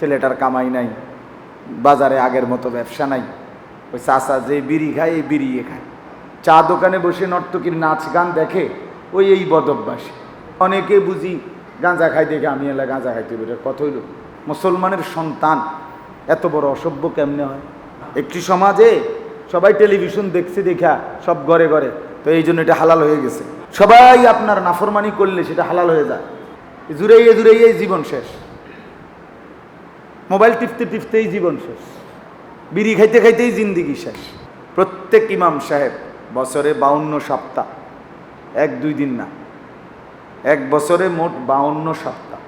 ছেলেটার কামাই নাই, বাজারে আগের মতো ব্যবসা নাই। ওই চাষা যে বিড়ি খায়, এই বিড়িয়ে খায়। চা দোকানে বসে নর্তকীর নাচ গান দেখে, ওই এই বদভ্যাস। অনেকে বুঝি, গাঁজা খাই দেখে আমি এলা গাঁজা খাইতে বেরো কত হইল? মুসলমানের সন্তান, এত বড় অসভ্য কেমনে হয়? একটি সমাজে সবাই টেলিভিশন দেখছে দেখা, সব ঘরে ঘরে। তো এই জন্য এটা হালাল হয়ে গেছে। সবাই আপনার নাফরমানি করলে সেটা হালাল হয়ে যায়। জুড়াইয়ে জুড়াইয়ে জীবন শেষ। মোবাইল টিপতে টিপতেই জীবন শেষ। বিড়ি খাইতে খাইতেই জিন্দিগি শেষ। প্রত্যেক ইমাম সাহেব বছরে বাউন্ন সপ্তাহ, এক দুই দিন না। এক বছরে মোট বাউন্ন সপ্তাহ।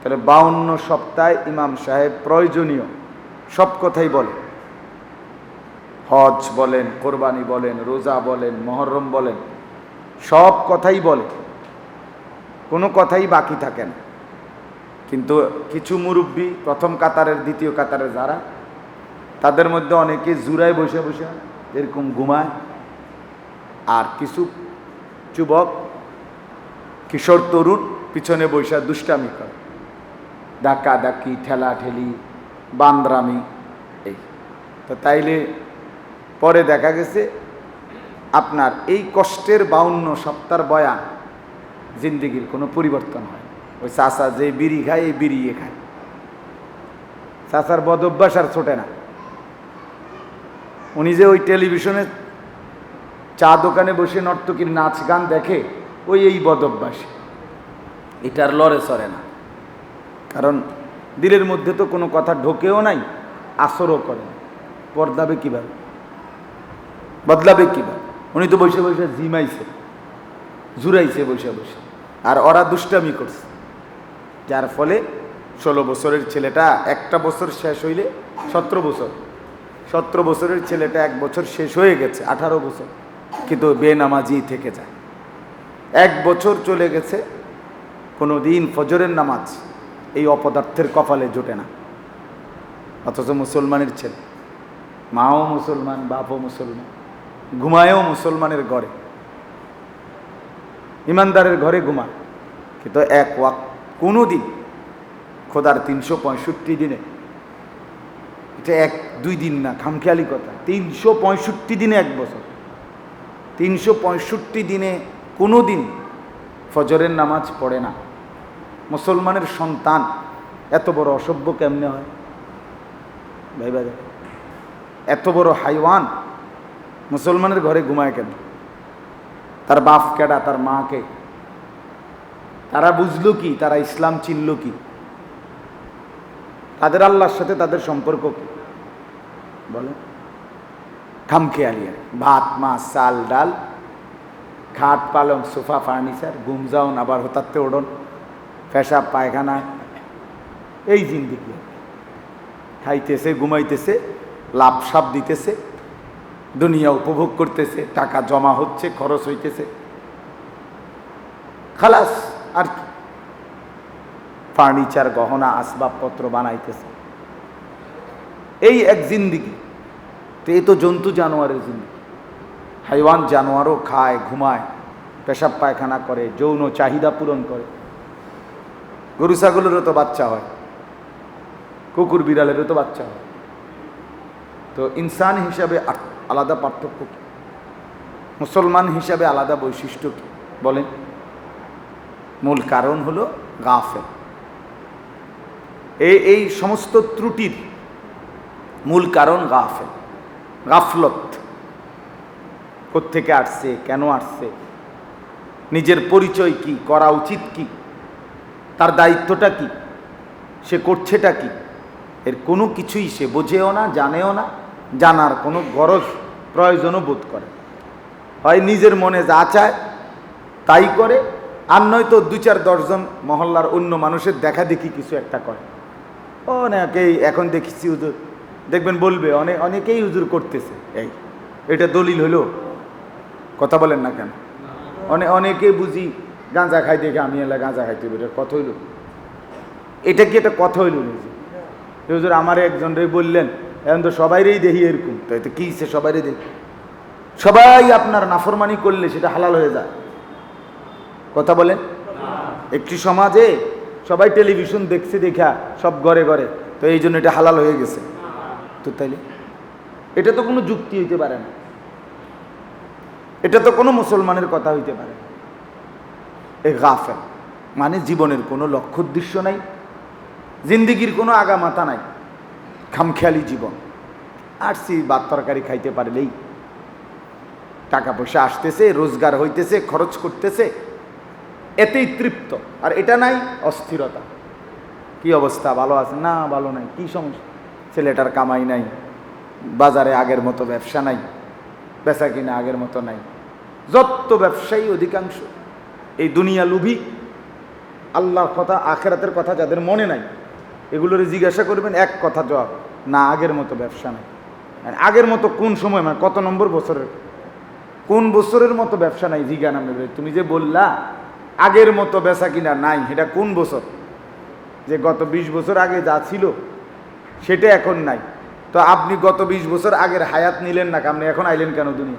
তাহলে বাউন্ন সপ্তাহে ইমাম সাহেব প্রয়োজনীয়, সব কথাই বলে হজ বলেন, কোরবানি বলেন, রোজা বলেন, মহরম বলেন, সব কথাই বলে কোনো কথাই বাকি থাকে না। কিন্তু কিছু মুরব্বী প্রথম কাতারের, দ্বিতীয় কাতারের যারা, তাদের মধ্যে অনেকে জুরায় বসে বসে এরকম ঘুমায়, আর কিছু যুবক, কিশোর, তরুণ পিছনে বৈশা দুষ্টামি করে। ডাকা ডাকি ঠেলা ঠেলি বান্দ্রামি, এই। তো তাইলে পরে দেখা গেছে আপনার এই কষ্টের বাউন্ন সপ্তাহ বয়ান জিন্দিগির কোনো পরিবর্তন হয় ওই চাষা যে বিড়ি খায়, এই বিড়িয়ে খায়। চাষার বদ অভ্যাস আর ছোটে না। উনি যে ওই টেলিভিশনে চা দোকানে বসে নর্তকীর নাচ গান দেখে, ওই এই বদ অভ্যাস এটার লড়ে সরে না। কারণ দিলের মধ্যে তো কোনো কথা ঢোকেও নাই, আসরও করে না। পর্দাবে কীভাবে? বদলাবে কীভাবে? উনি তো বসে বসে জিমাইছে জুরাইছে বসে বসে। আর ওরা দুষ্টামি করছে। যার ফলে ষোলো বছরের ছেলেটা একটা বছর শেষ হইলে সতেরো বছর। সতেরো বছরের ছেলেটা এক বছর শেষ হয়ে গেছে, আঠারো বছর। কিন্তু বেনামাজি থেকে যায়। এক বছর চলে গেছে কোনো দিন ফজরের নামাজ এই অপদার্থের কপালে জোটে না। অথচ মুসলমানের ছেলে, মাও মুসলমান, বাপও মুসলমান, ঘুমায়ও মুসলমানের ঘরে। ইমানদারের ঘরে ঘুমায়, কিন্তু এক ওয়াক কোনো দিন খোদার তিনশো পঁয়ষট্টি দিনে, এটা এক, দুই দিন না, খামখেয়ালি কথা, তিনশো পঁয়ষট্টি দিনে এক বছর। তিনশো পঁয়ষট্টি দিনে কোনো দিন ফজরের নামাজ পড়ে না। মুসলমানের সন্তান এত বড় অসভ্য কেমনে হয়? ভাই ভাই এত বড় হাইওয়ান মুসলমানের ঘরে ঘুমায় কেন? তার বাপ কেডা, তার মাকে? তারা বুঝলো কি? তারা ইসলাম চিনল কি? তাদের আল্লাহর সাথে তাদের সম্পর্ক কি? বলে। খামখেয়ালি আর ভাত, মাছ, চাল, ডাল, খাট, পালং, সোফা, ফার্নিচার, ঘুম যাওন আবার হতাতে ওড়ন, পেশাব, পায়খানা, এই জিন্দিগি খাইতেছে, ঘুমাইতেছে, লাভ সাপ দিতেছে, দুনিয়া উপভোগ করতেছে, টাকা জমা হচ্ছে, খরচ হইতেছে। খালাস। আর কি? ফার্নিচার, গহনা, আসবাবপত্র বানাইতেছে। এই এক জিন্দিগি। তো এই তো জন্তু জানোয়ারের জিন্দিগি। হাইওয়ান জানোয়ারও খায়, ঘুমায়, পেশাব পায়খানা করে, যৌন চাহিদা পূরণ করে। গরু, ছাগলেরও তো বাচ্চা হয়। কুকুর, বিড়ালেরও তো বাচ্চা হয়। তো ইনসান হিসাবে আলাদা পার্থক্য কি? মুসলমান হিসাবে আলাদা বৈশিষ্ট্য কি? বলেন। মূল কারণ হলো গাফেল। এই এই সমস্ত ত্রুটির মূল কারণ গাফেল। গাফলত। কোত্থেকে আসছে, কেন আসছে, নিজের পরিচয় কি, করা উচিত কি, তার দায়িত্বটা কি, সে করছেটা কি, এর কোনো কিছুই সে বোঝেও না, জানেও না, জানার কোনো গরজ, প্রয়োজনও বোধ করে। হয় নিজের মনে যা চায়, তাই করে আর নয়তো দু চার দশজন মহল্লার অন্য মানুষের দেখা দেখি কিছু একটা করে। অনেকেই এখন দেখেছি হুজুর, দেখবেন বলবে অনেক অনেকেই হুজুর করতেছে। এই, এটা দলিল হলো? কথা বলেন না কেন? অনেক অনেকে বুঝি, গাঁজা খাই দেখে আমি এলা গাঁজা খাইতে বেরো কথা হইল? এটা কি একটা কথা হইল হুজুর, আমার একজন রে বললেন, এখন তো সবাইরেই দেখি এরকম তাই তো এটা কি সে সবাইরে দেখি সবাই আপনার নাফরমানি করলে সেটা হালাল হয়ে যায়। কথা বলেন? একটি সমাজে সবাই টেলিভিশন দেখছে দেখা, সব ঘরে ঘরে। তো এই জন্য এটা হালাল হয়ে গেছে। তো তাইলে? এটা তো কোনো যুক্তি হইতে পারে না। এটা তো কোনো মুসলমানের কথা হইতে পারে। এ গাফেল। মানে জীবনের কোনো লক্ষ্য উদ্দেশ্য নাই। জিন্দিগির কোনো আগামাতা নাই। খামখেয়ালি জীবন। আসছি ভাত তরকারি খাইতে পারলেই টাকা পয়সা আসতেছে, রোজগার হইতেছে, খরচ করতেছে এতেই তৃপ্ত। আর এটা নাই অস্থিরতা। কি অবস্থা? ভালো আছে না, ভালো নাই। কি সমস্যা? ছেলেটার কামাই নাই। বাজারে আগের মতো ব্যবসা নাই। বেচা কিনা আগের মতো নাই। যত ব্যবসায়ী অধিকাংশ এই দুনিয়া লুভি, আল্লাহর কথা, আখেরাতের কথা যাদের মনে নাই, এগুলোর জিজ্ঞাসা করবেন, এক কথা জবাব, না, আগের মতো ব্যবসা নাই। আগের মতো কোন সময় মানে কত নম্বর বছরের? কোন বছরের মতো ব্যবসা নাই? জিজ্ঞা নামে তুমি যে বললা আগের মতো বেচা কিনা নাই। এটা কোন বছর? যে গত ২০ বছর আগে যা ছিল, সেটা এখন নাই। তো আপনি গত ২০ বছর আগের হায়াত নিলেন না, আপনি এখন আইলেন কেন দুনিয়া?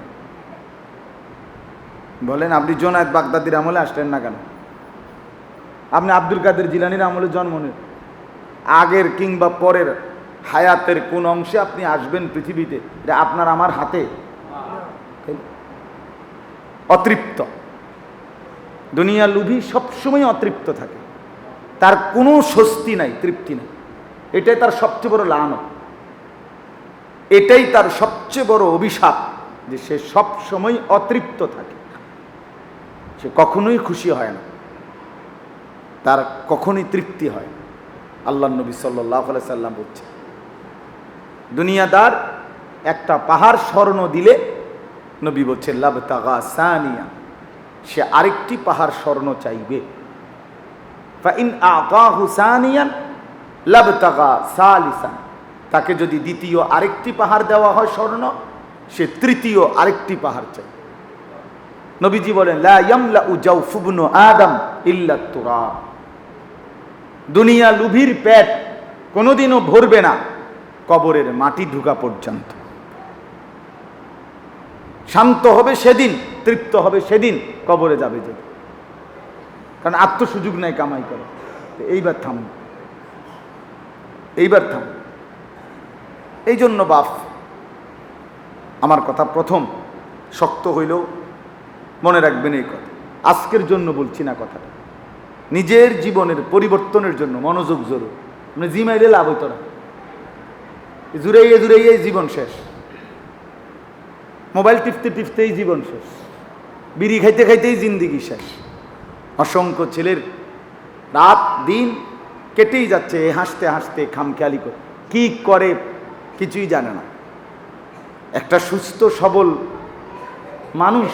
বলেন, আপনি জোনায়দ বাগদাদির আমলে আসলেন না কেন? আপনি আব্দুল কাদের জিলানির আমলে জন্ম নেন আগের কিংবা পরের হায়াতের কোন অংশে আপনি আসবেন পৃথিবীতে, এটা আপনার, আমার হাতে। অতৃপ্ত। দুনিয়া লুভি সবসময় অতৃপ্ত থাকে। তার কোনো স্বস্তি নাই, তৃপ্তি নাই। এটাই তার সবচেয়ে বড় লানত। এটাই তার সবচেয়ে বড় অভিশাপ যে সে সব সময় অতৃপ্ত থাকে। সে কখনোই খুশি হয় না। তার কখনোই তৃপ্তি হয় না। আল্লাহ নবী সাল্লাহ সাল্লাম বলছে দুনিয়াদার একটা পাহাড় স্বর্ণ দিলে নবী বলছে লাভ তাগা সানিয়া। সে আরেকটি পাহাড় স্বর্ণ চাইবে। তাকে যদি দ্বিতীয় আরেকটি পাহাড় দেওয়া হয় স্বর্ণ, সে তৃতীয় আরেকটি পাহাড় চাই। নবীজি বলেন আদম দুনিয়া লুভির পেট কোনোদিনও ভরবে না, কবরের মাটি ঢুকা পর্যন্ত। শান্ত হবে সেদিন, তৃপ্ত হবে সেদিন, কবরে যাবে যে কারণ আত্মসুযোগ নাই কামাই করে এইবার থাম। এইবার থাম। এই জন্য বাপ, আমার কথা প্রথম শক্ত হইলেও মনে রাখবেন এই কথা। আজকের জন্য বলছি না কথাটা। নিজের জীবনের পরিবর্তনের জন্য মনোযোগ জরুর মানে জিমাইলে লাভ হইতো না। জুড়াইয়ে জুড়াইয়ে জীবন শেষ। মোবাইল টিপতে টিপতেই জীবন শেষ। বিড়ি খাইতে খাইতেই জিন্দিগি শেষ। অসংখ্য ছেলের রাত, দিন কেটেই যাচ্ছে হাসতে হাসতে খামখেয়ালি করে। কি করে কিছুই জানে না। একটা সুস্থ, সবল মানুষ,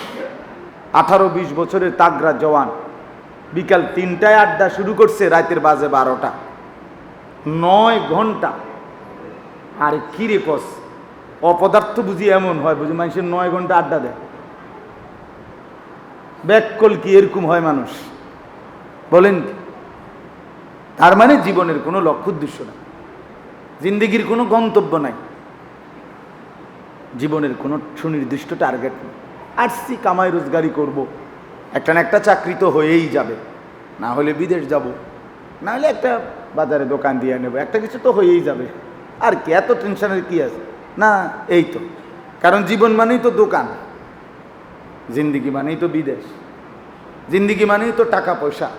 আঠারো, বিশ বছরের তাগরা জওয়ান, বিকাল তিনটায় আড্ডা শুরু করছে রাতের বাজে বারোটা। নয় ঘণ্টা। আর কি রে কস? অপদার্থ বুঝি এমন হয়, বুঝি মানুষের নয় ঘণ্টা আড্ডা দেয়। ব্যাককল কি এরকম হয় মানুষ? বলেন কি? তার মানে জীবনের কোনো লক্ষ্য উদ্দেশ্য নাই। জিন্দগির কোনো গন্তব্য নাই। জীবনের কোনো সুনির্দিষ্ট টার্গেট নেই। আসছি কামাই রোজগারি করব। একটা না একটা চাকরি তো হয়েই যাবে। না হলে বিদেশ যাব। না হলে একটা বাজারে দোকান দিয়ে নেব একটা কিছু তো হয়েই যাবে। আর কি? এত টেনশনের কি আছে? না, এই তো। কারণ জীবন মানেই তো দোকান, জিন্দিগি মানেই তো বিদেশ, জিন্দিগি মানেই তো টাকা, পয়সা।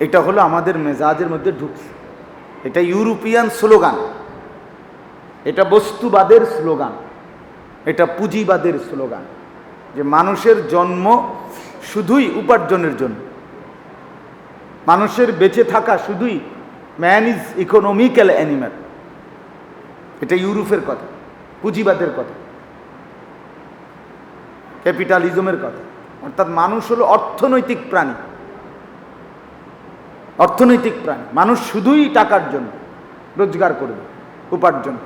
এটা হলো আমাদের মেজাজের মধ্যে ঢুকছে। এটা ইউরোপিয়ান স্লোগান। এটা বস্তুবাদের স্লোগান। এটা পুঁজিবাদের স্লোগান। যে মানুষের জন্ম শুধুই উপার্জনের জন্য। মানুষের বেঁচে থাকা শুধুই ম্যান ইজ ইকোনমিক্যাল অ্যানিম্যাল এটা ইউরোপের কথা, পুঁজিবাদের কথা, ক্যাপিটালিজমের কথা। অর্থাৎ মানুষ হলো অর্থনৈতিক প্রাণী। অর্থনৈতিক প্রাণী। মানুষ শুধুই টাকার জন্য, রোজগার করবে, উপার্জন